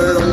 turtle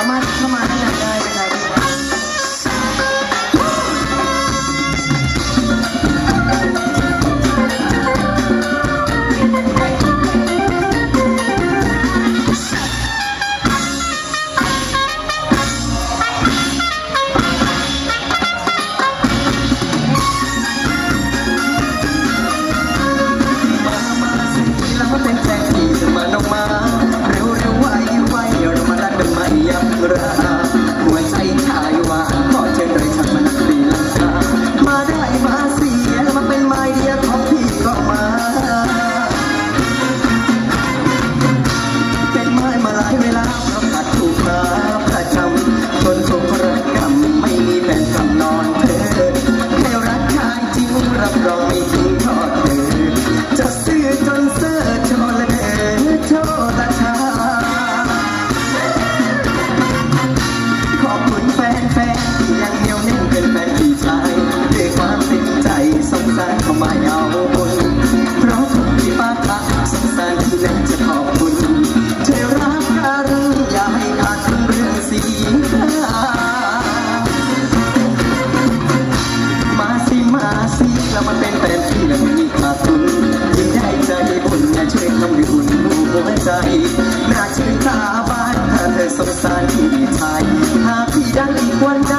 ามารถเข้ามาได้ได้ไดมางที่เราเป็นแสงสีจะมาลงมา มาสิมาสิเรามาเป็นแฟนที่ยังมีขาดทุนยิ่งได้ใจบุญนะช่วยทำให้อุ่นหัวใจน่าชื่นตาบานถ้าเธอสงสารที่ชายหากพี่ได้งอีกวันใด